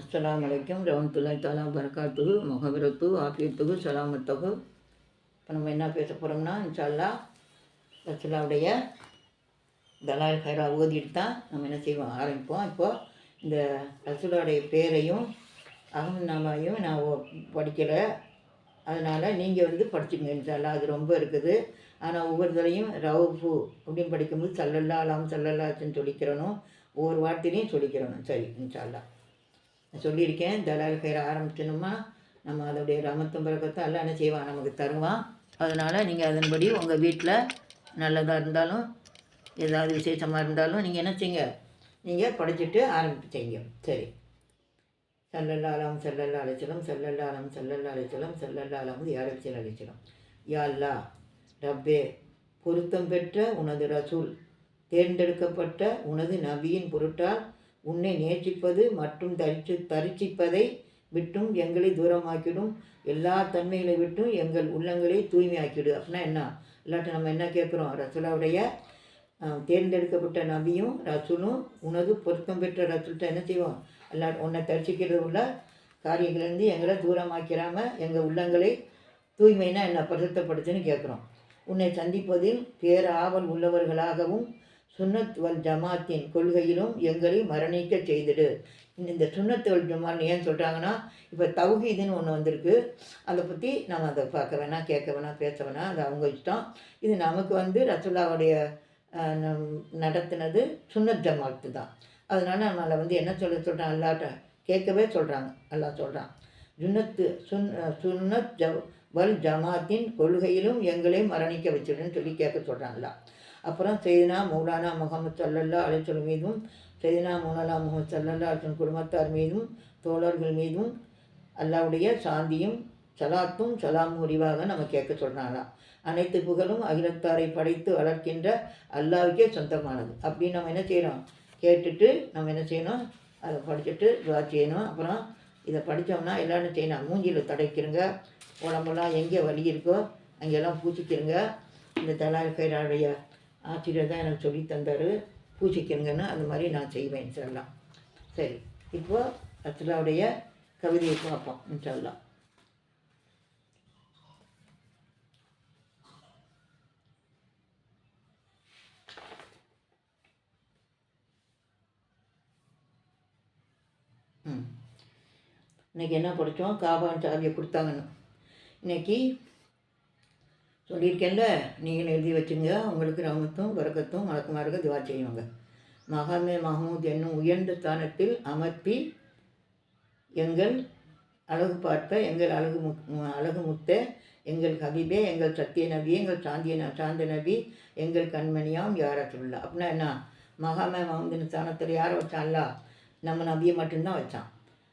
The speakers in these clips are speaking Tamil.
அஸ்லாம் வலைக்கம் ரஹமத்துல்லாஹி தாலா பரகாத்து முகவரத்து ஆஃபியத்துகு சலாமத்தகு இப்போ நம்ம என்ன பேச போகிறோம்னா இன்ஷால்லா ரசுல்லாவுடைய தலால் ஹைரா ஓதிட்டு தான் நம்ம என்ன செய்வோம் ஆரம்பிப்போம். இப்போது இந்த ரசுல்லாவுடைய பேரையும் அகமநாமாவையும் நான் படிக்கலை. அதனால் நீங்கள் வந்து படிச்சுங்க இன்ஷால்லா அது ரொம்ப இருக்குது. ஆனால் ஒவ்வொரு தடையும் ரவுஃபு அப்படின்னு படிக்கும்போது சல்லல்லா அலாம் சல்லல்லாச்சுன்னு சொல்லிக்கிறணும். ஒவ்வொரு வார்த்தையிலையும் சொல்லிக்கிறணும். சரி இன்ஷால்லா சொல்லியிருக்கேன் தலால் கயிறு ஆரம்பிச்சணுமா நம்ம அதோடைய ரமத்தும் பிறக்கத்தை எல்லாம் என்ன செய்வான்? நமக்கு தருவான். அதனால் நீங்கள் அதன்படி உங்கள் வீட்டில் நல்லதாக இருந்தாலும் ஏதாவது விசேஷமாக இருந்தாலும் நீங்கள் என்ன செய்யுங்க? நீங்கள் படைச்சிட்டு ஆரம்பிச்சிங்க சரி. செல்லல்லாலம் அலாம் சல்லல்லா அலைச்சலம் செல்லல்லா அலம் சல்லல்லா அலைச்சலம் சல்லல்லா அலம் யாரச்சல் அலைச்சலம் யாழ்லா ரப்பே பொருத்தம் பெற்ற உனது ரசூல் தேர்ந்தெடுக்கப்பட்ட உனது நபியின் பொருட்டால் உன்னை நேசிப்பது மற்றும் தரிச்சு தரிசிப்பதை விட்டும் எங்களை தூரமாக்கிடும். எல்லா தன்மைகளை விட்டும் எங்கள் உள்ளங்களை தூய்மையாக்கிடு. அப்படின்னா என்ன? இல்லாட்டி நம்ம என்ன கேட்குறோம்? ரசுலாவுடைய தேர்ந்தெடுக்கப்பட்ட நபியும் ரசூலும் உனது பொருத்தம் பெற்ற ரசூல்கிட்ட என்ன செய்வோம்? எல்லா உன்னை தரிசிக்கிறது உள்ள காரியங்கள்லேருந்து எங்களை தூரமாக்கிறாமல் எங்கள் உள்ளங்களை தூய்மைனா என்ன? பரிசுத்தப்படுத்துன்னு கேட்குறோம். உன்னை சந்திப்பதில் பேர ஆவல் உள்ளவர்களாகவும் சுன்னத் வல் ஜமாத்தின் கொள்கையிலும் எங்களை மரணிக்க செய்திடு. இந்த சுன்னத் வல் ஜமான்னு ஏன் சொல்கிறாங்கன்னா இப்போ தௌஹீதுன்னு ஒன்று வந்திருக்கு. அதை பற்றி நம்ம அதை பார்க்க வேணாம் கேட்க வேணாம் பேச வேணாம் அது அவங்க இஷ்டம். இது நமக்கு வந்து ரசுல்லாவுடைய நம்- நடத்தினது சுன்னத் ஜமாத்து தான். அதனால் நம்மளை வந்து என்ன சொல்ல சொல்கிறான் அல்லாட்ட கேட்கவே சொல்கிறாங்க அல்லாஹ் சொல்கிறான் சுன்னத்து சுன் சுன்னத் ஜ வல் ஜமாத்தின் கொள்கையிலும் எங்களை மரணிக்க வச்சிடுன்னு சொல்லி கேட்க சொல்கிறாங்களா அப்புறம் செய்தினா மௌலானா முகமது சல்லல்லா அலைச்சல் மீதும் செய்தினா மௌலானா முகமது சல்லல்லா அலிசன் குடும்பத்தார் மீதும் தோழர்கள் மீதும் அல்லாவுடைய சாந்தியும் சலாத்தும் சலாமும் முடிவாக நம்ம கேட்க சொல்கிறாங்களா அனைத்து புகழும் அகிலத்தாரை படைத்து வளர்க்கின்ற அல்லாவுக்கே சொந்தமானது. அப்படின்னு நம்ம என்ன செய்யணும் கேட்டுட்டு நம்ம என்ன செய்யணும்? அதை படிச்சுட்டு துவா செய்யணும். அப்புறம் இதை படித்தோம்னா எல்லாரும் செய்யணும்? மூஞ்சியில் தடைக்கிறங்க உடம்பெல்லாம் எங்கே வலி இருக்கோ அங்கெல்லாம் பூச்சிக்கிறங்க இந்த தலால் கைராடைய ஆசிரியர் தான் எனக்கு சொல்லி தந்தார். பூஜிக்கணுங்கன்னு அந்த மாதிரி நான் செய்வேன் சொல்லலாம் சரி இப்போ ரத்லாவுடைய கவிதையை பார்ப்போம் சொல்லலாம் ம். இன்னைக்கு என்ன படித்தோம்? காபான் சாவியை கொடுத்தாங்கன்னு. இன்னைக்கு சொல்லியிருக்கேன்ல நீங்கள் எழுதி வச்சுங்க. உங்களுக்கு ரமத்தும் வரக்கத்தும் மலக்குமாருக்கு துவா செய்வாங்க. மகாமே மஹமூத் என்னும் உயர்ந்த ஸ்தானத்தில் அமர்த்தி எங்கள் அழகு பார்த்த எங்கள் அழகு மு அழகு முத்த எங்கள் ஹபீபே எங்கள் சத்திய நபி எங்கள் சாந்திய ந- சாந்த நபி எங்கள் கண்மணியாம் யாரை சொல்லலாம் அப்படின்னா என்ன? மகாமே மஹமூதின் ஸ்தானத்தில் யாரை வச்சான்ல? நம்ம நபியை மட்டும்தான் வச்சான்.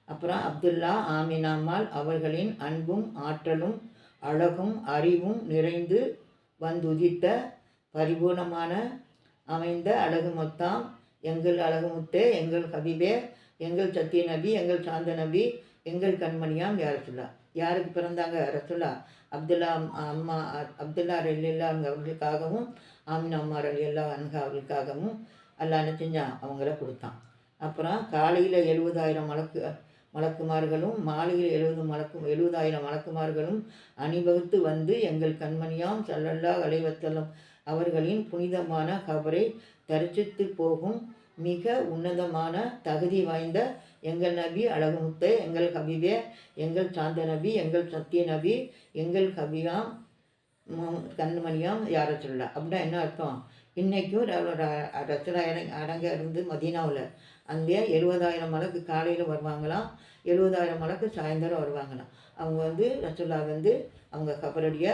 அப்புறம் அப்துல்லா ஆமினாம்மாள் அவர்களின் அன்பும் ஆற்றலும் அழகும் அறிவும் நிறைந்து வந்துதித்த பரிபூர்ணமான அமைந்த அழகு மொத்தாம் எங்கள் அழகு முத்தே எங்கள் ஹபீபே எங்கள் சத்திய நபி எங்கள் சாந்த நபி எங்கள் கண்மணியாம் யாரசுல்லா. யாருக்கு பிறந்தாங்க? ரசுல்லா. அப்துல்லா அம்மா அப்துல்லா ரலில்லா அவர்களுக்காகவும் ஆமின் அம்மா ரலியல்லா அன்ஹா அவர்களுக்காகவும் அல்லா என்ன செஞ்சான்? அவங்கள கொடுத்தான். அப்புறம் காலையில் எழுபதாயிரம் மலக்கு மலக்குமார்களும் மாலையில் எழுபது மலக்கு எழுபதாயிரம் மலக்குமார்களும் அணிவகுத்து வந்து எங்கள் கண்மணியாம் சல்லல்லா அலைவத்தலம் அவர்களின் புனிதமான கபரை தரிசித்து போகும் மிக உன்னதமான தகுதி வாய்ந்த எங்கள் நபி அழகுமுத்து எங்கள் கவிவே எங்கள் சாந்த நபி எங்கள் சத்திய நபி எங்கள் கவியாம் கண்மணியாம் யார சொல்லலாம் அப்படின்னா என்ன அர்த்தம் இன்றைக்கும் ரச்சனா அடங்க இருந்து மதீனாவில் அங்கே எழுபதாயிரம் மலக்கு காலையில் வருவாங்களாம் எழுபதாயிரம் மலக்கு சாயந்தரம் வருவாங்களாம். அவங்க வந்து ரசுல்லா வந்து அவங்க கபரடியை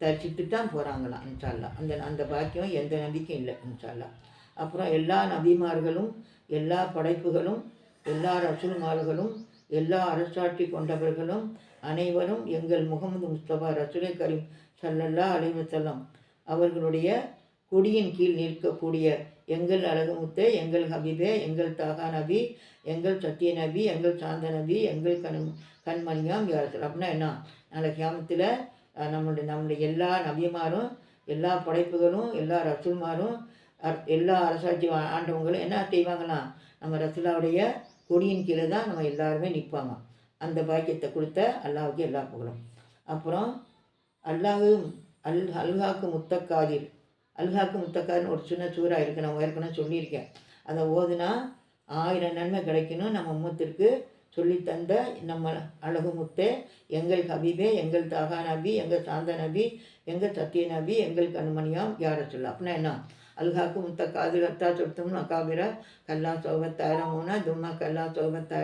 தரிசித்து தான் போகிறாங்களாம் இன்ஷால்லா அந்த அந்த பாக்கியம் எந்த நம்பிக்கையும் இல்லை இன்ஷால்லா அப்புறம் எல்லா நபிமார்களும் எல்லா படைப்புகளும் எல்லா ரசூல்மார்களும் எல்லா அரசாட்சி கொண்டவர்களும் அனைவரும் எங்கள் முகமது முஸ்தபா ரசூலை கரீம் சல்லல்லா அலைவசல்லம் அவர்களுடைய கொடியின் கீழ் நிற்கக்கூடிய எங்கள் அழகுமுத்தே எங்கள் ஹபீபே எங்கள் தாகா நபி எங்கள் சத்திய நபி எங்கள் சாந்த நபி எங்கள் கண் கண்மணியாம் யார் அப்படின்னா என்ன? நாளை கியாமத்தில் நம்மளுடைய நம்மளுடைய எல்லா நபிமாரும் எல்லா படைப்புகளும் எல்லா ரசூல்மாரும் எல்லா அரசாட்சி ஆண்டவங்களும் என்ன செய்வாங்களாம் நம்ம ரசுலாவுடைய கொடியின் கீழே தான் நம்ம எல்லாருமே நிற்பாங்க. அந்த பாக்கியத்தை கொடுத்த அல்லாவுக்கு எல்லா புகழும். அப்புறம் அல்லாஹு அல் அல்ஹாக்கு முத்தக்காதிர். அல்ஹாக்கு முத்தக்கான்னு ஒரு சின்ன சூறா இருக்குது நான் ஏற்கனவே சொல்லியிருக்கேன். அதை ஓதுனா ஆயிரம் நன்மை கிடைக்கணும். நம்ம உம்மத்திற்கு சொல்லித்தந்த நம்ம அழகு முத்தே எங்கள் ஹபீபே எங்கள் தாகா நபி எங்கள் சாந்த நபி எங்கள் சத்திய நபி எங்கள் கண்மணியாம் யார சொல்ல அப்படின்னா என்ன? அல்ஹாக்கு முத்த காது ஹத்தா சொத்தம்னு அக்காபிர கல்லா சோபத் தும்மா கல்லா சோபத்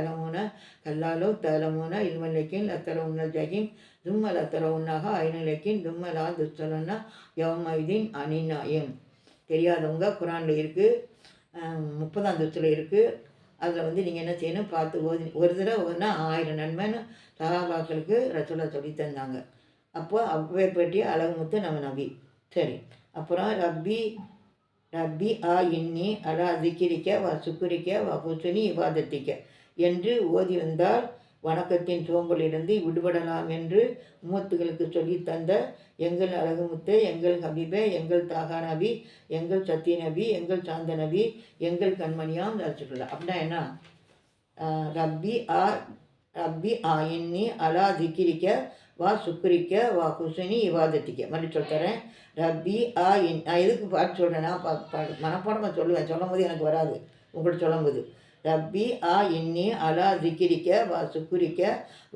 கல்லாலோ தாயலமூன இல்மல்லைக்கின் லத்தர உன்னல் ஜஹீம் தும்மல லத்தர ஐநிலைக்கின் தும்மலா துச்சலன்னா யவமைதீன் அனிநாயம் தெரியாதவங்க குரானில் இருக்குது முப்பதாம் துச்சில் இருக்குது அதில் வந்து நீங்கள் என்ன செய்யணும்? பார்த்து ஓதி ஒரு தடவை ஓதுனா ஆயிரம் நன்மைன்னு சகாபாக்களுக்கு ரசோலா சொல்லி தந்தாங்க. அப்போ அப்பவே பற்றிய அழகு முத்து நம்ம நபி சரி அப்புறம் ரப்பி ரப்பி ஆ இன்னி அலா திக்கிரிக்க வ சுக்குரிக்க வ ஹுசுனி இபாதத்திக்க என்று ஓதி வந்தால் வணக்கத்தின் சோம்பலிலிருந்து விடுபடலாம் என்று மூத்துகளுக்கு சொல்லி தந்த எங்கள் அழகுமுத்து எங்கள் ஹபீபே எங்கள் தாகா நபி எங்கள் சத்திய நபி எங்கள் சாந்த நபி எங்கள் கண்மணியாம் ரசிக்கலாம் அப்படின்னா என்ன? ரப்பி ஆ ரப்பி ஆ இன்னி அலா திக்கிரிக்க வா சுக்ரிக்க வா குசுனி இவாதத்திக்க மறுபடி சொல்லித்தரேன் ரப்பி ஆ இன் நான் எதுக்கு பாட்டு சொல்கிறேன் நான் மனப்பாடமாக சொல்லுவேன். சொல்லும் போது எனக்கு வராது. உங்கள்கிட்ட சொல்லும்போது. ரப்பி ஆ இன்னி அலா திக்கிரிக்க வா சுக்குரிக்க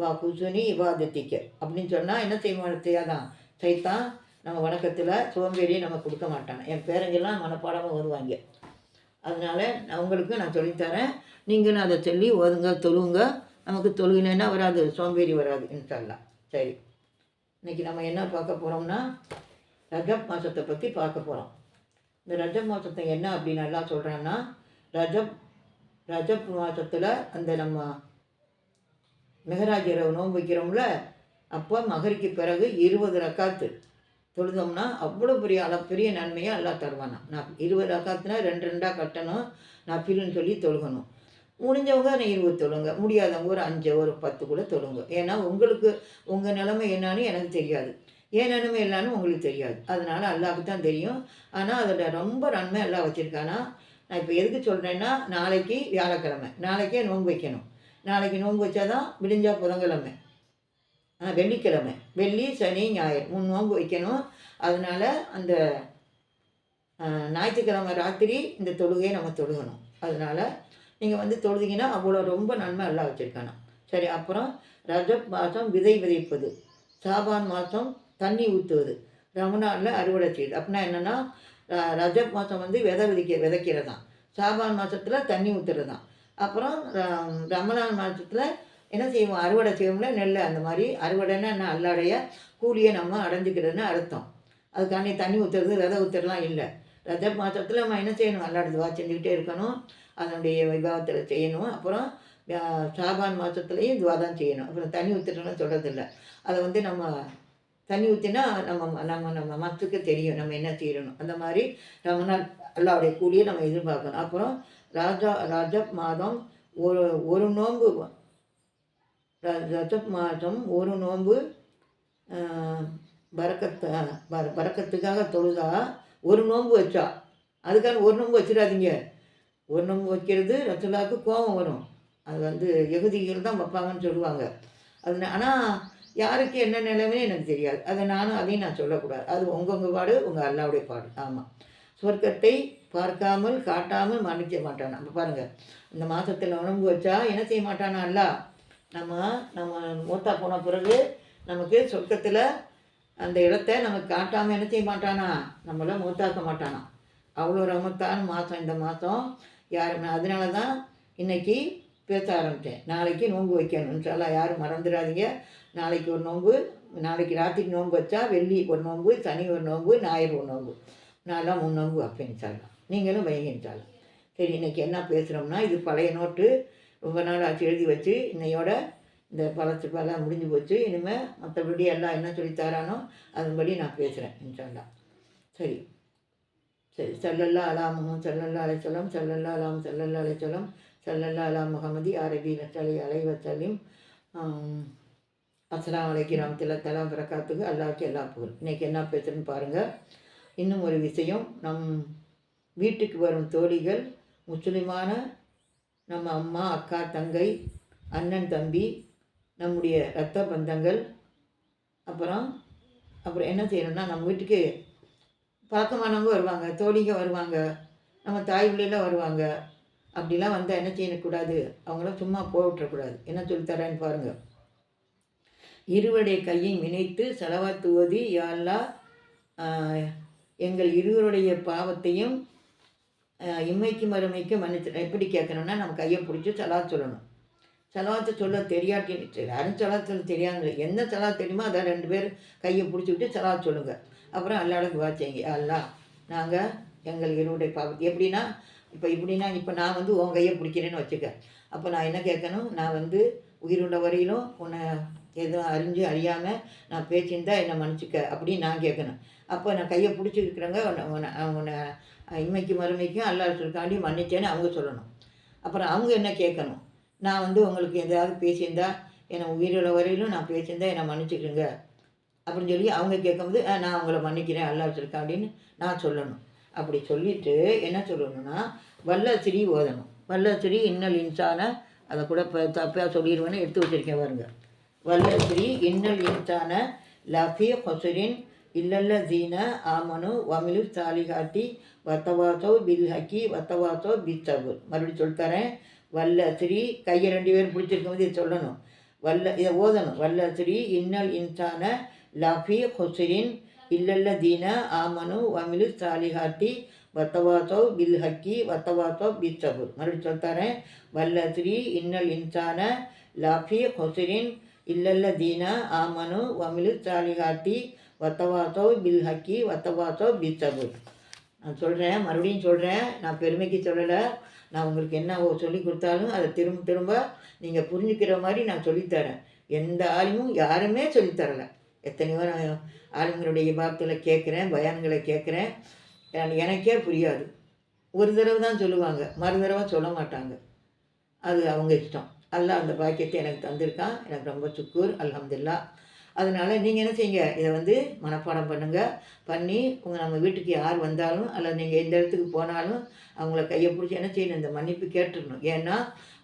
வா குசுனி இவாதத்திக்க அப்படின்னு சொன்னால் என்ன செய்வோம் செய்யாதான் சைத்தான் நம்ம வணக்கத்தில் சோம்பேறியை நம்ம கொடுக்க மாட்டாங்க என் பேரங்கெல்லாம் மனப்பாடமாக வருவாங்க. அதனால் உங்களுக்கு நான் சொல்லித்தரேன். நீங்களும் அதை சொல்லி ஓதுங்க தொழுவுங்க. நமக்கு தொழுகினா வராது சோம்பேறி வராது இன்ஷால்லாம் சரி. இன்றைக்கி நம்ம என்ன பார்க்க போகிறோம்னா ரஜப் மாதத்தை பற்றி பார்க்க போகிறோம் இந்த ரஜப் மாதத்தை என்ன அப்படின்னு நல்லா சொல்கிறேன்னா ரஜப் ரஜப் மாதத்தில் அந்த நம்ம மெஹராஜ் இரவு நோன்பு வைக்கிறோம்ல அப்போ மகரிக்கு பிறகு இருபது ரக்காத்து. தொழுதோம்னா அவ்வளோ பெரிய அள பெரிய எல்லாம் தருவானா. நான் இருபது ரக்காத்துனா ரெண்டு ரெண்டாக கட்டணும் நான் பில்லுன்னு சொல்லி தொழுகணும். முடிஞ்சவங்க நான் இருபது தொழுங்க முடியாதவங்க ஒரு அஞ்சு ஒரு பத்து கூட தொழுங்க. ஏன்னா உங்களுக்கு உங்கள் நிலைமை என்னன்னு எனக்கு தெரியாது. ஏன் நிலைமை என்னன்னு உங்களுக்கு தெரியாது. அதனால் அல்லாவுக்கு தான் தெரியும். ஆனால் அதோட ரொம்ப நன்மை எல்லாம் வச்சுருக்கானா நான் இப்போ எதுக்கு சொல்கிறேன்னா நாளைக்கு வியாழக்கிழமை. நாளைக்கே நோன்பு வைக்கணும். நாளைக்கு நோன்பு வச்சாதான் விடிஞ்சா புதன்கிழமை. ஆ, வெள்ளிக்கிழமை. வெள்ளி சனி ஞாயிறு. மூணு நோன்பு வைக்கணும். அதனால் அந்த ஞாயிற்றுக்கிழமை ராத்திரி இந்த தொழுகையை நம்ம தொழுகணும். அதனால் நீங்கள் வந்து தொழுதிங்கன்னா அவ்வளோ ரொம்ப நன்மை எல்லாம் வச்சுருக்கணும் சரி அப்புறம் ரஜப் மாதம் விதை விதைப்பது. சாபான் மாதம் தண்ணி ஊற்றுவது ரமணானில் அறுவடை செய்யுது அப்படின்னா என்னென்னா ரஜப் மாதம் வந்து விதை விதைக்க விதைக்கிறது தான் சாபான் மாதத்தில் தண்ணி ஊற்றுறது தான் அப்புறம் ர- ரமலான் மாதத்தில் என்ன செய்வோம்? அறுவடை செய்வோம்ல நெல் அந்த மாதிரி அறுவடைன்னா என்ன? அல்லாடைய கூலியை நம்ம அடைஞ்சிக்கிறதுன்னு அர்த்தம். அதுக்காண்டி தண்ணி ஊற்றுறது விதை ஊற்றுறதுலாம் இல்லை. ரஜ மாதத்தில் நம்ம என்ன செய்யணும்? அல்லாட துவா செஞ்சுக்கிட்டே இருக்கணும். அதனுடைய விபாவத்தில் செய்யணும். அப்புறம் சாபான் மாதத்துலேயும் துவா தான் செய்யணும். அப்புறம் தண்ணி ஊற்றுறோன்னு சொல்கிறதில்ல அதை வந்து நம்ம தண்ணி ஊற்றினா நம்ம நம்ம நம்ம மத்துக்கு தெரியும் நம்ம என்ன செய்யணும் அந்த மாதிரி நம்ம நாள் அல்லாவுடைய கூலியை நம்ம எதிர்பார்க்கணும். அப்புறம் ராஜா ரஜப் மாதம் ஒரு ஒரு நோன்பு ரஜப் மாதம் ஒரு நோன்பு ஆஹ், பரக்கத்து பர பரக்கத்துக்காக தொழுதா ஒரு நோன்பு வச்சா. அதுக்காக ஒரு நோன்பு வச்சிடாதீங்க. ஒரு நோன்பு வைக்கிறது ரத்துலாவுக்கு கோபம் வரும். அது வந்து எகுதிகள் தான் வைப்பாங்கன்னு சொல்லுவாங்க. அது ஆனால் யாருக்கு என்ன நிலைமைன்னு எனக்கு தெரியாது. அதை நானும் அதையும் நான் சொல்லக்கூடாது. அது உங்கவுங்க பாடு உங்கள் அல்லாவுடைய பாடு. ஆமாம் சொர்க்கத்தை பார்க்காமல் காட்டாமல் மன்னிக்க மாட்டான். நம்ம பாருங்கள் இந்த மாதத்தில் உணவு வச்சா என்ன செய்ய மாட்டானா அல்லா? நம்ம நம்ம மூத்தா போன பிறகு நமக்கு சொர்க்கத்தில் அந்த இடத்த நமக்கு காட்டாமல் என்ன செய்ய மாட்டானா? நம்மளை மூத்தாக்க மாட்டானா? அவ்வளோ ரமத்தான் மாதம் இந்த மாதம் யாருமே அதனால தான் இன்றைக்கி பேச ஆரம்பித்தேன். நாளைக்கு நோன்பு வைக்கணும். சொல்ல யாரும் மறந்துடாதீங்க. நாளைக்கு ஒரு நோன்பு நாளைக்கு ராத்திரி நோன்பு வச்சா வெள்ளி ஒரு நோன்பு சனி ஒரு நோன்பு ஞாயிறு ஒரு நோன்பு. நான்லாம் மூணு நோன்பு வைப்பேன் சொல்லலாம் நீங்களும் வைங்க சொல்லலாம் சரி இன்னைக்கு என்ன பேசுகிறோம்னா இது பழைய நோட்டு. ரொம்ப நாள் ஆச்சு எழுதி வச்சு இன்னையோட இந்த பழத்து பழம் முடிஞ்சு போச்சு. இனிமேல் மற்றபடி எல்லாம் என்ன சொல்லி தரானோ அதன்படி நான் பேசுகிறேன் இன்ஷால்லா சரி. சரி சல்லல்லா அலா செல்லல்லா சல்லல்லா அலைச்சலம் சல்லல்லா அலாம் சல்லல்லா அலைச்சலம் சல்லல்லா அலா முகமதி அரபி நச்சலி அலைவசலிம் அஸ்லாம் வலைக்கு ராமத்தில் தலா பிறக்காத்துக்கு அல்லாவுக்கு எல்லா புகழ் இன்னைக்கு என்ன பேசுறேன்னு பாருங்கள் இன்னும் ஒரு விஷயம். நம் வீட்டுக்கு வரும் தோழிகள் முஸ்லிமான நம்ம அம்மா அக்கா தங்கை அண்ணன் தம்பி நம்முடைய இரத்த பந்தங்கள் அப்புறம் அப்புறம் என்ன செய்யணும்னா நம்ம வீட்டுக்கு பழக்கமானவங்க வருவாங்க தோழிங்க வருவாங்க நம்ம தாய் பிள்ளைலாம் வருவாங்க அப்படிலாம் வந்தால் என்ன செய்யக்கூடாது? அவங்கள சும்மா போக விட்டுறக்கூடாது. என்ன சொல்லித்தரேன்னு பாருங்கள் இருவருடைய கையை இணைத்து செலவாத்து ஓதி யாழ்லா எங்கள் இருவருடைய பாவத்தையும் இம்மைக்கு மறுமைக்கு மன்னிச்சு எப்படி கேட்கணும்னா நம்ம கையை பிடிச்சி சலா சொல்லணும். செலவாத்து சொல்ல தெரியாட்டி யாரும் செலவாத் சொல்ல தெரியாங்க என்ன செலவாத் தெரியுமோ அதை ரெண்டு பேர் கையை பிடிச்சிக்கிட்டு செலவாத் சொல்லுங்கள் அப்புறம் அல்லாட வாச்சைங்க அல்லா நாங்கள் எங்கள் இருவருடைய பாவத்தை எப்படின்னா இப்போ இப்படின்னா இப்போ நான் வந்து உன் கையை பிடிக்கிறேன்னு வச்சுக்க. அப்போ நான் என்ன கேட்கணும்? நான் வந்து உயிருண்ட வரையிலும் உன்னை எதுவும் அறிஞ்சு அறியாமல் நான் பேசியிருந்தா என்னை மன்னிச்சுக்க அப்படின்னு நான் கேட்கணும். அப்போ நான் கையை பிடிச்சிருக்கிறவங்க உன்னை உன்னை உன்னை இம்மைக்கு மறுமைக்கும் அல்லாட்டிருக்காண்டி மன்னிச்சேன்னு அவங்க சொல்லணும். அப்புறம் அவங்க என்ன கேட்கணும்? நான் வந்து உங்களுக்கு எதாவது பேசியிருந்தா என்னை உயிருள்ள வரையிலும் நான் பேசியிருந்தா என்னை மன்னிச்சுக்கிறேங்க அப்படின்னு சொல்லி அவங்க கேட்கும்போது நான் அவங்கள மன்னிக்கிறேன் அல்லாஹ் அப்படின்னு நான் சொல்லணும். அப்படி சொல்லிட்டு என்ன சொல்லணும்னா வல்லாச்சிரி ஓதணும். வல்லாச்சிரி இன்னல் இன்சான அதை கூட இப்போ தப்பாக சொல்லிடுவேன்னு எடுத்து வச்சிருக்கேன் பாருங்க. வல்லசிரி இன்னல் இன்சான லஃபி ஹொசரின் இல்லல்ல ஜீன ஆமனு வமிலு சாலிகாட்டி வத்தவாசோ பில் ஹக்கி வத்தவாசோ பித்தபு மறுபடியும் சொல்லித்தரேன். வல்லசிரி கையை ரெண்டு பேரும் பிடிச்சிருக்கும்போது இதை சொல்லணும். வல்ல இதை ஓதணும். வல்லசிரி இன்னல் இன்சான லஃபி ஹொசரின் இல்லல்ல தீன ஆமனு வமிலு சாலிஹாட்டி வத்தவாத்தோ பில் ஹக்கி வத்தவாசோ பித்தபு மறுபடியும் சொல்லித்தரேன் வல்லசிரி இன்னல் இன்சான லாஃபி ஹொசரின் இல்லல்ல தீன ஆமனு வமிலு சாலிஹாட்டி வத்தவாத்தோ பில் ஹக்கி வத்தவாசோ பித்தபு நான் சொல்கிறேன் மறுபடியும் சொல்கிறேன் நான் பெருமைக்கு சொல்லலை. நான் உங்களுக்கு என்ன சொல்லி கொடுத்தாலும் அதை திரும்ப திரும்ப நீங்கள் புரிஞ்சுக்கிற மாதிரி நான் சொல்லித்தரேன். எந்த ஆளுமும் யாருமே சொல்லித்தரலை. எத்தனையோ நான் ஆளுங்களுடைய பாத்தில் கேட்குறேன் பயான்களை கேட்குறேன் எனக்கே புரியாது. ஒரு தடவை தான் சொல்லுவாங்க. மறு தடவை சொல்ல மாட்டாங்க. அது அவங்க இஷ்டம். அல்ல அந்த பாக்கியத்தை எனக்கு தந்திருக்கான். எனக்கு ரொம்ப சுக்கூர். அலமதுல்லா அதனால் நீங்கள் என்ன செய்யுங்க? இதை வந்து மனப்பாடம் பண்ணுங்கள் பண்ணி உங்கள் நம்ம வீட்டுக்கு யார் வந்தாலும் அல்லது நீங்கள் எந்த இடத்துக்கு போனாலும் அவங்கள கையை பிடிச்சி என்ன செய்யணும்? இந்த மன்னிப்பு கேட்டுடணும். ஏன்னா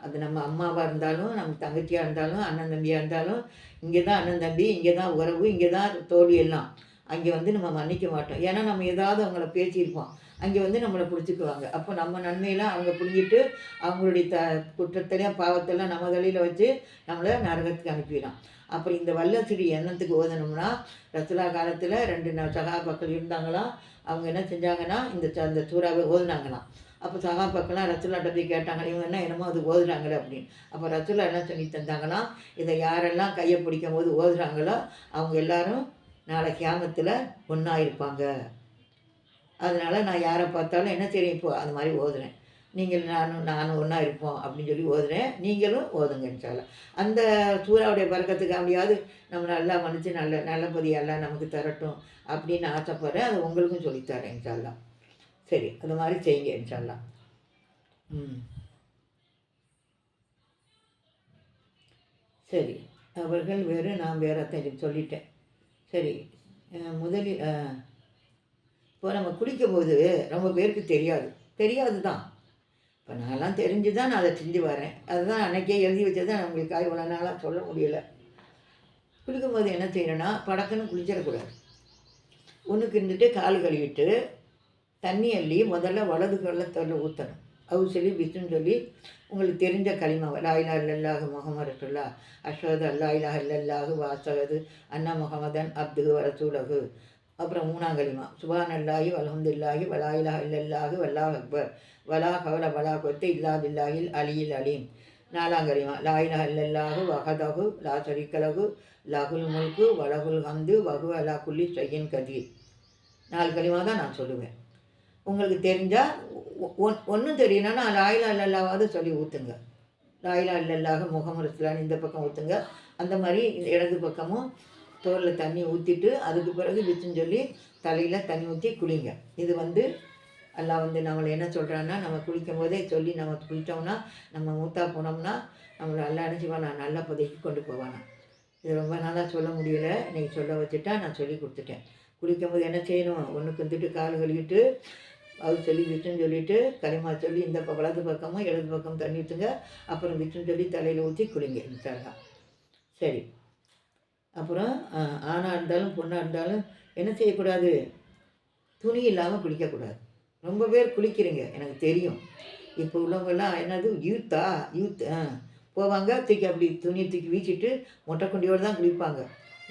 அது நம்ம அம்மாவாக இருந்தாலும் நம்ம தங்கச்சியாக இருந்தாலும் அண்ணன் தம்பியாக இருந்தாலும் இங்கே தான் அண்ணன் தம்பி இங்கே தான் உறவு இங்கே தான் தோழி எல்லாம். அங்கே வந்து நம்ம மன்னிக்க மாட்டோம். ஏன்னா நம்ம ஏதாவது அவங்கள பேசியிருப்போம். அங்கே வந்து நம்மளை பிடிச்சிக்குவாங்க. அப்போ நம்ம நன்மையெல்லாம் அவங்க புரிஞ்சிட்டு அவங்களுடைய த குற்றத்தெல்லாம் பாவத்தெல்லாம் நம்ம தலையில் வச்சு நம்மளை நரகத்துக்கு அனுப்பிடலாம். அப்புறம் இந்த வல்லசிறி எண்ணத்துக்கு ஓதணும்னா ரசுலா காலத்தில் ரெண்டு ந- சகாபாக்கள் இருந்தாங்களாம். அவங்க என்ன செஞ்சாங்கன்னா இந்த ச- அந்த சூறாவை ஓதுனாங்களாம். அப்போ சகாபாக்கெல்லாம் ரசுலாட்ட போய் கேட்டாங்க இவங்க என்ன என்னமோ அது ஓதுறாங்களே அப்படின்னு. அப்போ ரசுலா என்ன சொல்லி தந்தாங்கன்னா இதை யாரெல்லாம் கையை பிடிக்கும் போது ஓதுறாங்களோ அவங்க எல்லாரும் நாளை கியாமத்தில் ஒன்றா இருப்பாங்க. அதனால் நான் யாரை பார்த்தாலும் என்ன தெரியும் இப்போ அது மாதிரி ஓதுறேன். நீங்கள் நானும் நானும் ஒன்றா இருப்போம் அப்படின்னு சொல்லி ஓதுறேன். நீங்களும் ஓதுங்க இன்ஷால்லா அந்த சூறாவுடைய பறக்கத்துக்கு அப்படியாவது நம்ம நல்லா மன்னிச்சு நல்ல நல்லபடி எல்லாம் நமக்கு தரட்டும் அப்படின்னு ஆசைப்படுறேன். அது உங்களுக்கும் சொல்லித்தரேன் இன்ஷால்லா சரி அது மாதிரி செய்யுங்க இன்ஷால்லா ம். சரி அவர்கள் வேறு நான் வேறு அத்தனை சொல்லிட்டேன். சரி முதலில் இப்போ நம்ம குளிக்கும்போது ரொம்ப பேருக்கு தெரியாது. தெரியாது தான் இப்போ நான்லாம் தெரிஞ்சு தான் நான் அதை செஞ்சு வரேன். அதுதான் அன்னைக்கே எழுதி வச்சது தான் உங்களுக்கு இவ்வளோ நாளாக சொல்ல முடியல. குளிக்கும்போது என்ன செய்யணும்னா படக்குன்னு குளிச்சிடக்கூடாது. ஒன்றுக்கு இருந்துட்டு கால் கழுவிட்டு தண்ணி அள்ளி முதல்ல வலது கள்ளத்தில் ஊற்றணும் அவு சொல்லி விஷ்ணுன்னு சொல்லி உங்களுக்கு தெரிஞ்ச களிமாவை லாயிலா இல்லல்லாக முகமது ரசுல்லா அஷ்ஹது அல்லாயிலா இல்லல்லாக வாசகது அண்ணா முகமதன் அப்துகு வரசூலகு அப்புறம் மூணாங்கலிமா. சுபான் அல்லாஹி வல்ஹம்துல்லாஹி வலா இலாஹ வல்லாஹ் அக்பர். வலா கவல வலா கொத்து இல்லாதில்லாஹில் அலியில் அலீம். நாலாம் லாயிலா லா இலாஹ இல்லல்லாஹு வஹதஹு லா ஷரீக்கலஹு லகுல் முல்கு வலகுல் வந்து வகு அலா குல்லி ஷையின் கதீர். நாலு கலிமா தான் நான் சொல்லுவேன். உங்களுக்கு தெரிஞ்சால் ஒன் ஒன்றும் தெரியணும்னா லாயிலா இல்லல்லாவது சொல்லி ஊற்றுங்க லாயிலா இல்லல்லாக முகமது இந்த பக்கம் ஊற்றுங்க அந்த மாதிரி இடது பக்கமும் தோலில் தண்ணி ஊற்றிட்டு அதுக்கு பிறகு விச்சுன்னு சொல்லி தலையில் தண்ணி ஊற்றி குளிங்க. இது வந்து எல்லாம் வந்து நம்மளை என்ன சொல்கிறான்னா நம்ம குளிக்கும் போதே சொல்லி நம்ம குளித்தோம்னா நம்ம மூத்தா போனோம்னா நம்மளை எல்லாம் நினச்சிவா நான் நல்லா புதைக்கி கொண்டு போவானா. இது ரொம்ப நாளாக சொல்ல முடியல. இன்றைக்கி சொல்ல வச்சுட்டா நான் சொல்லி கொடுத்துட்டேன். குளிக்கும் போது என்ன செய்யணும்? ஒன்றுக்கு வந்துட்டு கால் கழுவிட்டு அது சொல்லி விட்டுன்னு சொல்லிட்டு களிமா சொல்லி இந்த பக்கம் வலது பக்கமும் இடது பக்கம் தண்ணி ஊற்றுங்க அப்புறம் விட்டுன்னு சொல்லி தலையில் ஊற்றி குளிங்க இந்த சரி. அப்புறம் ஆணாக இருந்தாலும் பொண்ணாக இருந்தாலும் என்ன செய்யக்கூடாது? துணி இல்லாமல் குளிக்கக்கூடாது. ரொம்ப பேர் குளிக்கிறீங்க எனக்கு தெரியும். இப்போ உள்ளவங்கெல்லாம் என்னது யூத்தா யூத் ஆ போவாங்க தூக்கி அப்படி துணியை தூக்கி வீசிட்டு மொட்டைக்குண்டியோடு தான் குளிப்பாங்க.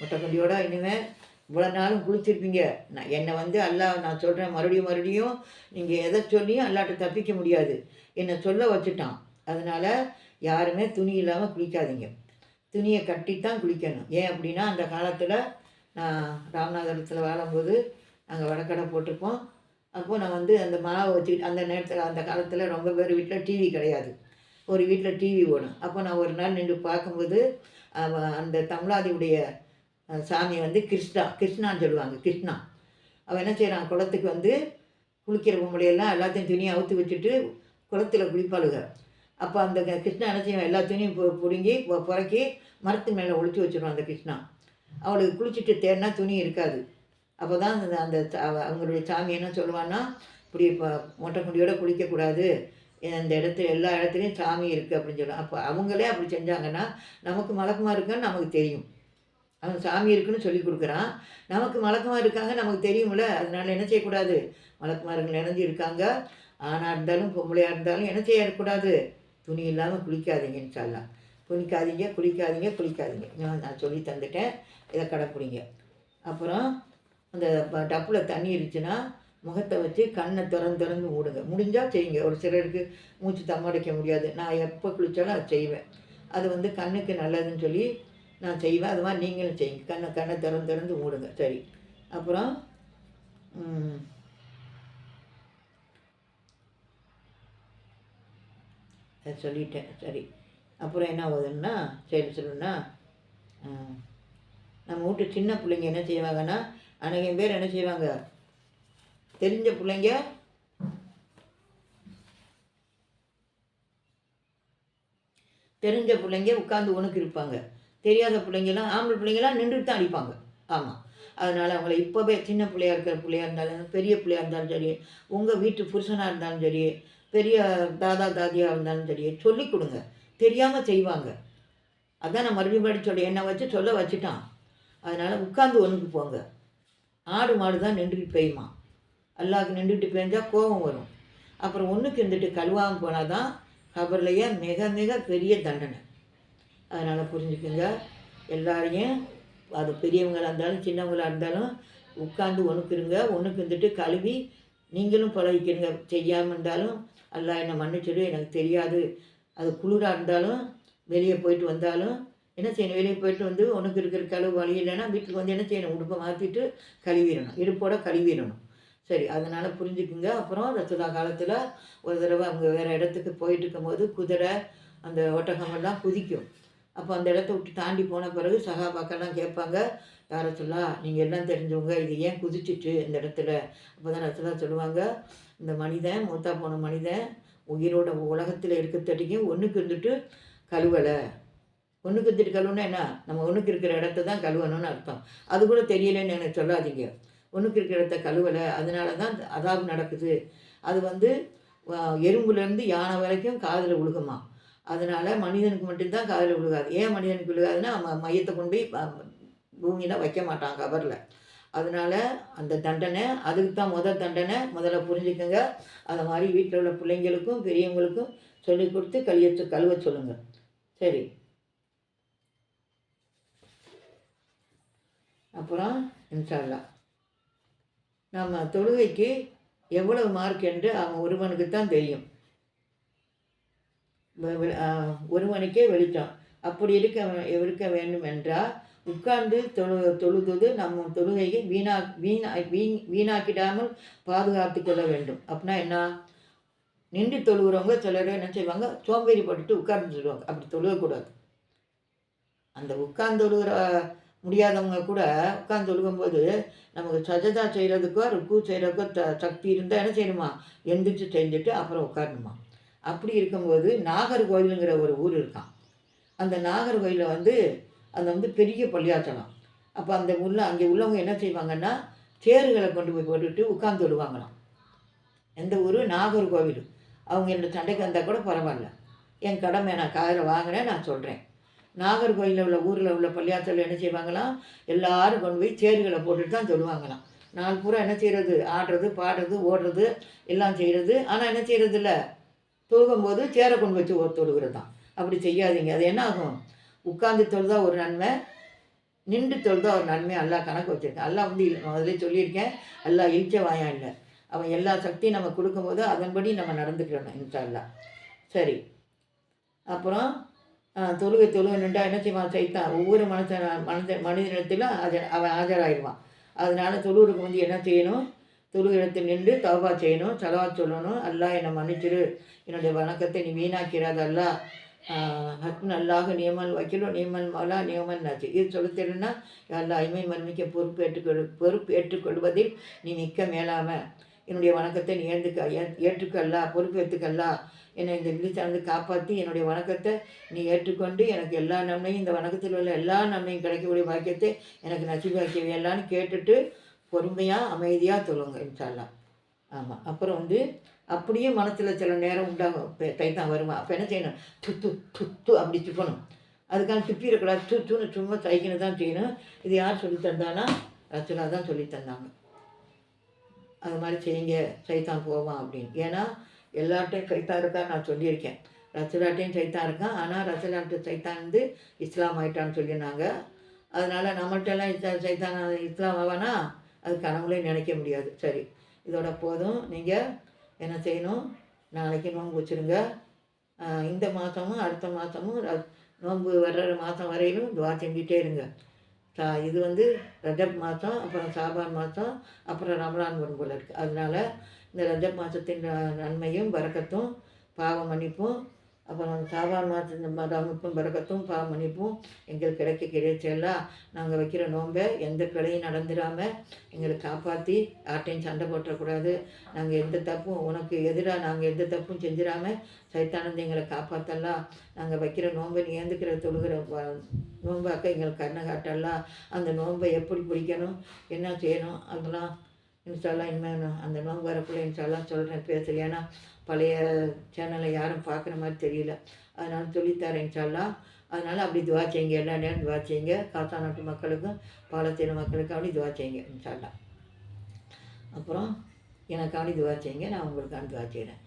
மொட்டைக்குண்டியோட இனிமேல் இவ்வளோ நாளும் குளிச்சிருப்பீங்க. நான் என்னை வந்து அல்லா நான் சொல்கிறேன் மறுபடியும் மறுபடியும் நீங்கள் எதை சொல்லியும் அல்லாட்ட தப்பிக்க முடியாது. என்னை சொல்ல வச்சுட்டான். அதனால் யாருமே துணி இல்லாமல் குளிக்காதீங்க. துணியை கட்டித்தான் குளிக்கணும். ஏன் அப்படின்னா அந்த காலத்தில் நான் ராமநாதபுரத்தில் வாழும்போது நாங்கள் வடக்கடை போட்டிருப்போம். அப்போது நான் வந்து அந்த மாவை வச்சுக்கிட்டு அந்த நேரத்தில் அந்த காலத்தில் ரொம்ப பேர் வீட்டில் டிவி கிடையாது. ஒரு வீட்டில் டிவி ஓடும். அப்போ நான் ஒரு நாள் நின்று பார்க்கும்போது அந்த தமிழாதியுடைய சாமி வந்து கிருஷ்ணா கிருஷ்ணான்னு சொல்லுவாங்க கிருஷ்ணா. அவன் என்ன செய்கிறான் குளத்துக்கு வந்து குளிக்கிற பொம்பளையெல்லாம் எல்லாத்தையும் துணியை அவுத்து வச்சுட்டு குளத்துல குளிப்பாளுக. அப்போ அந்த கிருஷ்ணா என்ன செய்வான்? எல்லா துணியும் பிடுங்கி புறக்கி மரத்து மேலே ஒழிச்சு வச்சிடும் அந்த கிருஷ்ணா. அவளுக்கு குளிச்சுட்டு தேடினா துணி இருக்காது. அப்போ தான் அந்த அந்த அவங்களுடைய சாமி என்ன சொல்லுவான்னா இப்படி இப்போ மொட்டை குண்டியோட குளிக்கக்கூடாது. இந்த இடத்துல எல்லா இடத்துலையும் சாமி இருக்குது அப்படின்னு சொல்லுவாங்க. அப்போ அவங்களே அப்படி செஞ்சாங்கன்னா நமக்கு மலக்கமாக இருக்குன்னு நமக்கு தெரியும். அவன் சாமி இருக்குன்னு சொல்லி கொடுக்குறான். நமக்கு மலக்கமாக இருக்காங்க நமக்கு தெரியும்ல. அதனால என்ன செய்யக்கூடாது? மலக்குமார்கள் இணைஞ்சு இருக்காங்க. ஆணாக இருந்தாலும் பொம்பளையாக இருந்தாலும் என்ன செய்யக்கூடாது துணி இல்லாமல் குளிக்காதீங்கன்னு சொல்லலாம் குளிக்காதீங்க குளிக்காதீங்க குளிக்காதீங்க. நான் நான் சொல்லி தந்துட்டேன். இதை கடைப்பிடிங்க. அப்புறம் அந்த டப்பில் தண்ணி இருந்துச்சுன்னா முகத்தை வச்சு கண்ணை திறந்து திறந்து மூடுங்க. முடிஞ்சால் செய்யுங்க. ஒரு சிலருக்கு மூச்சு தம்மடைக்க முடியாது. நான் எப்போ குளித்தாலும் அதை செய்வேன். அது வந்து கண்ணுக்கு நல்லதுன்னு சொல்லி நான் செய்வேன். அது மாதிரி நீங்களும் செய்யுங்க. கண்ணை கண்ணை திறந்து திறந்து மூடுங்க. சரி. அப்புறம் ம், அதை சொல்லிட்டேன். சரி. அப்புறம் என்ன ஆகுதுன்னா சரி சொல்லுன்னா நம்ம வீட்டு சின்ன பிள்ளைங்க என்ன செய்வாங்கன்னா அநேகம் பேர் என்ன செய்வாங்க? தெரிஞ்ச பிள்ளைங்க தெரிஞ்ச பிள்ளைங்க உட்காந்து உனக்கு இருப்பாங்க. தெரியாத பிள்ளைங்கெல்லாம் ஆம்பளை பிள்ளைங்களாம் நின்றுட்டு தான் அடிப்பாங்க. ஆமாம் அதனால் அவங்கள இப்போவே சின்ன பிள்ளையாக இருக்கிற பிள்ளையா இருந்தாலும் பெரிய பிள்ளையாக இருந்தாலும் சரி உங்கள் வீட்டு புருஷனாக இருந்தாலும் சரி பெரிய தாதா தாதியாக இருந்தாலும் சரி சொல்லி கொடுங்க. தெரியாமல் செய்வாங்க. அதான் நான் மறுபடியும் படி சொல்லி என்னை வச்சு சொல்ல வச்சுட்டான். அதனால் உட்காந்து ஒன்றுக்கு போங்க. ஆடு மாடு தான் நின்றுட்டு பெய்யுமா? அல்லாவுக்கு நின்றுட்டு பெஞ்சால் கோபம் வரும். அப்புறம் ஒன்றுக்கு இருந்துட்டு கழுவாமல் போனால் தான் கபர்லையே மிக மிக பெரிய தண்டனை. அதனால் புரிஞ்சுக்குங்க. எல்லாரையும் அது பெரியவங்களாக இருந்தாலும் சின்னவங்களாக இருந்தாலும் உட்காந்து ஒன்றுக்கு இருங்க ஒன்றுக்கு இருந்துட்டு கழுவி நீங்களும் பழகிக்கிறீங்க செய்யாமல் இருந்தாலும் எல்லாம் என்னை மன்னிச்சிடு எனக்கு தெரியாது. அது குளிராக இருந்தாலும் வெளியே போயிட்டு வந்தாலும் என்ன செய்யணும்? வெளியே போயிட்டு வந்து உனக்கு இருக்கிற கழுவு வழி இல்லைன்னா வீட்டுக்கு வந்து என்ன செய்யணும்? உடுப்பை மாற்றிட்டு கழுவிடணும். இடுப்போட கழுவிடணும். சரி அதனால் புரிஞ்சுக்குங்க. அப்புறம் ரத்துதா காலத்தில் ஒரு தடவை அவங்க வேறு இடத்துக்கு போயிட்டு இருக்கும்போது குதிரை அந்த ஒட்டகமெல்லாம் குதிக்கும். அப்போ அந்த இடத்த விட்டு தாண்டி போன பிறகு சகாபாக்கெல்லாம் கேட்பாங்க யார சொல்லா நீங்கள் எல்லாம் தெரிஞ்சவங்க இது ஏன் குதிச்சிட்டு இந்த இடத்துல? அப்போ தான் ரத்துலா சொல்லுவாங்க இந்த மனிதன் மூத்தா போன மனிதன் உயிரோட உலகத்தில் இருக்கிறதட்டிக்கும் ஒன்றுக்கு இருந்துட்டு கழுவலை. ஒன்றுக்கு இருந்துட்டு கழுவுனா என்ன? நம்ம ஒன்றுக்கு இருக்கிற இடத்த தான் கழுவணும்னு அர்த்தம். அது கூட தெரியலைன்னு எனக்கு சொல்லாதீங்க. ஒன்றுக்கு இருக்கிற இடத்த கழுவலை அதனால தான் அதாவது நடக்குது. அது வந்து எறும்புலேருந்து யானை வரைக்கும் காதில் விழுகுமா அதனால் மனிதனுக்கு மட்டும்தான் காதில் விழுகாது ஏன் மனிதனுக்கு விழுகாதுன்னா மையத்தை கொண்டு போய் பூமியில் வைக்க மாட்டான் கவரில். அதனால் அந்த தண்டனை அதுக்கு தான் முதல் தண்டனை முதல்ல புரிஞ்சுக்கோங்க. அது மாதிரி வீட்டில் உள்ள பிள்ளைங்களுக்கும் பெரியவங்களுக்கும் சொல்லி கொடுத்து கழிய கழுவ சொல்லுங்கள் சரி. அப்புறம் இன்ஷால்லா நம்ம தொழுகைக்கு எவ்வளவு மார்க் என்று அவன் ஒருவனுக்கு தான் தெரியும். ஒருவனுக்கே வெளிச்சம். அப்படி இருக்க இருக்க வேண்டும் என்றால் உட்கார்ந்து தொழு தொழுதது நம்ம தொழுகையை வீணா வீணா வீண் வீணாக்கிடாமல் பாதுகாத்து கொள்ள வேண்டும். அப்படின்னா என்ன? நின்று தொழுகிறவங்க சிலர் என்ன செய்வாங்க? சோம்பேறி போட்டுட்டு உட்கார்ந்து சொல்லுவாங்க. அப்படி தொழுகக்கூடாது. அந்த உட்கார்ந்து தொழுகிற முடியாதவங்க கூட உட்கார்ந்து தொழுகும்போது நமக்கு சஜதா செய்கிறதுக்கோ ருக்கு செய்கிறதுக்கோ த சக்தி இருந்தால் என்ன செய்யணுமா? எந்திரிச்சு செஞ்சுட்டு அப்புறம் உட்காரணுமா? அப்படி இருக்கும்போது நாகர்கோயிலுங்கிற ஒரு ஊர் இருக்கான் அந்த நாகர்கோயிலில் வந்து அது வந்து பெரிய பள்ளியாச்சலம். அப்போ அந்த உள்ள அங்கே உள்ளவங்க என்ன செய்வாங்கன்னா தேர்களை கொண்டு போய் போட்டுட்டு உட்காந்து விடுவாங்களாம். எந்த ஊர்? நாகர்கோவில். அவங்க என்னோட சண்டைக்கு வந்தால் கூட பரவாயில்ல. என் கடமை நான் காதில் வாங்கினேன் நான் சொல்கிறேன் நாகர்கோயிலில் உள்ள ஊரில் உள்ள பள்ளியாத்தில் என்ன செய்வாங்களாம்? எல்லாரும் கொண்டு போய் சேருகளை போட்டுட்டு தான் சொல்லுவாங்களாம் நாள் பூரா என்ன செய்கிறது ஆடுறது பாடுறது ஓடுறது எல்லாம் செய்கிறது ஆனால் என்ன செய்கிறது இல்லை தொழுகும்போது சேரை கொண்டு வச்சு ஒரு தொழுகிறது தான் அப்படி செய்யாதீங்க. அது என்ன ஆகும்? உட்காந்து தொழுதா ஒரு நன்மை நின்று தொழுதா ஒரு நன்மை எல்லாம் கணக்கு வச்சுருக்கேன். எல்லாம் வந்து முதல்ல சொல்லியிருக்கேன் எல்லாம் இழிச்ச வாயா இல்லை. அவன் எல்லா சக்தியும் நம்ம கொடுக்கும்போது அதன்படி நம்ம நடந்துக்கிறணும் இன்ஷால்லா அல்லாஹ் சரி. அப்புறம் தொழுக தொழுகை தொழுகை நின்றா என்ன செய்வான்? சைத்தான் ஒவ்வொரு மனுஷன் மனித மனிதனிடத்திலும் அது அவன் ஆஜராயிடுவான் அதனால் தொழுவுக்கு வந்து என்ன செய்யணும்? தொழு இடத்தில் நின்று தவா செய்யணும் செலவா சொல்லணும். அல்லா என்னை மன்னிச்சிரு. என்னுடைய வணக்கத்தை நீ வீணாக்கிறாதல்லா அல்லா ஹத்ன் அல்லாஹ் நியமன் வைக்கலும் நியமன் மலா நியமன் நாச்சு இது சொல்ல எல்லா அல்லா இமை பொறுப்பு ஏற்றுக்கொள் பொறுப்பு ஏற்றுக்கொள்வதில் நீ மிக்க மேலாம. என்னுடைய வணக்கத்தை நீ ஏந்துக்க ஏ- ஏற்றுக்கல்லா பொறுப்பு ஏற்றுக்கல்லா என்னை இந்த இங்கிலீஷானது காப்பாற்றி என்னுடைய வணக்கத்தை நீ ஏற்றுக்கொண்டு எனக்கு எல்லா நன்மையும் இந்த வணக்கத்தில் உள்ள எல்லா நன்மையும் கிடைக்கக்கூடிய வாக்கியத்தை எனக்கு நசிவாக்கியவையெல்லாம்னு கேட்டுட்டு பொறுமையாக அமைதியாக தொழுங்க இன்ஷால்லா ஆமாம் அப்புறம் வந்து அப்படியே மனசில் சில நேரம் உண்டாகும். தைத்தான் வருமா? அப்போ என்ன செய்யணும்? துத்து துத்து அப்படி துப்பணும் அதுக்கான துப்பிடக்கூடாது துத்துன்னு சும்மா தைக்கணும் தான் செய்யணும். இது யார் சொல்லி தந்தானா ரச்சனா தான் சொல்லி தந்தாங்க. அது மாதிரி செய்யுங்க. சைத்தான் போவான் அப்படின்னு. ஏன்னா எல்லார்ட்டையும் சைத்தான் இருக்கான்னு நான் சொல்லியிருக்கேன். ரசலாட்டையும் சைத்தான் இருக்கான். ஆனால் ரசலாட்டு சைத்தான் வந்து இஸ்லாம் ஆயிட்டான்னு சொல்லியிருந்தாங்க. அதனால் நம்மள்ட்டெல்லாம் இஸ்லா சைத்தான் இஸ்லாம் ஆவானா? அது கனவுலையும் நினைக்க முடியாது. சரி இதோட போதும். நீங்கள் என்ன செய்யணும்? நாளைக்கு நோன்பு வச்சுருங்க. இந்த மாதமும் அடுத்த மாதமும் நோன்பு வர்ற மாதம் வரையிலும் துவா செஞ்சிட்டே இருங்க. சா இது வந்து ரஜப் மாதம் அப்புறம் சாபான் மாதம் அப்புறம் ரமலான் வரும் போல இருக்குது அதனால் இந்த ரஜப் மாதத்தின் நன்மையும் வரக்கத்தும் பாவ மன்னிப்பும் அப்புறம் சாபான் மாதத்தின் மன்னிப்பும் பரக்கத்தும் பாவ மன்னிப்பும் எங்களுக்கு கிடைக்க கிடைச்செல்லாம் நாங்கள் வைக்கிற நோன்பை எந்த பிழையும் நடந்துடாமல் எங்களை காப்பாற்றி யார்ட்டையும் சண்டை போட்டக்கூடாது. நாங்கள் எந்த தப்பும் உனக்கு எதிராக நாங்கள் எந்த தப்பும் செஞ்சிடாமல் சைத்தானந்த எங்களை காப்பாற்றலாம் நாங்கள் வைக்கிற நோன்பை நீ ஏந்துக்கிற தொழுகிற நோம்பாக்க நோன்பாக்க எங்களுக்கு கண்ணை காட்டலாம் அந்த நோன்பை எப்படி பிடிக்கணும் என்ன செய்யணும்? அதெல்லாம் இன்ஷால்லாம் இனிமேல் அந்த நோன்பு வரக்குள்ளே இன்ஷால்லாம் சொல்கிறேன் பேசுகிறேன் ஏன்னா பழைய சேனலை யாரும் பார்க்குற மாதிரி தெரியல. அதனால சொல்லித்தரேன் இன்ஷால்லாம் அதனால் அப்படி துவா செய்யுங்க. எல்லா நேரம் துவா செய்யுங்க. காசா நாட்டு மக்களுக்கும் பாலத்தீன மக்களுக்கும் அப்படி துவா செய்யுங்க இன்ஷால்லா அப்புறம் எனக்காண்டி துவா செய்யுங்க. நான் உங்களுக்காண்டி துவா செய்கிறேன்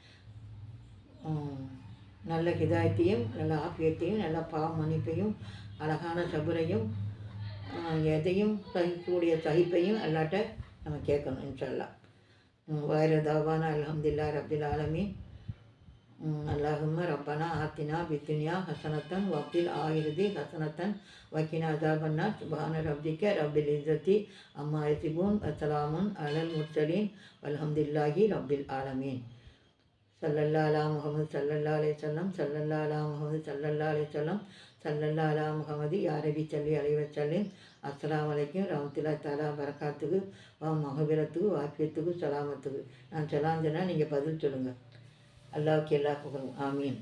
நல்ல ஹிதாயத்தையும் நல்ல ஆப்பியத்தையும் நல்ல பாவ மன்னிப்பையும் அழகான சபுரையும் எதையும் சகிக்கக்கூடிய சகிப்பையும் எல்லாட்ட நம்ம கேட்கணும் இன்ஷால்லாம் வயர தவானா அலமதுல்லா ரபில் ஆலமி அல்லாஹும் ரப்பனா ஆத்தினா பித்துனியா ஹசனத்தன் வப்பில் ஆயிரதி ஹசனத்தன் வக்கினா அதாபன்னா சுபான ரப்திக்க ரப்பில் இசத்தி அம்மா யசிபூன். அசலாமுன் அலல் முர்சலீன். அலமதுல்லாஹி ரப்பில் ஆலமீன். சல்லல்லா அலா முகமது சல்லல்லா அலே சொல்லம் சல்லல்லா அலா முகமது சல்லல்லா அலே சொல்லம் சல்லல்லா அலா முகமது யாரபி சல்லி அலைஹி வஸல்லம். அஸ்லாம் வலைக்கும் ரமத்துல்லா தாலா பரக்காத்துக்கு வா மகவீரத்துக்கு வாக்கியத்துக்கு சலாமத்துக்கு நான் சலாம் நீங்கள் பதில் சொல்லுங்கள் அல்லாவுக்கு எல்லா புகழும் ஆமீன்.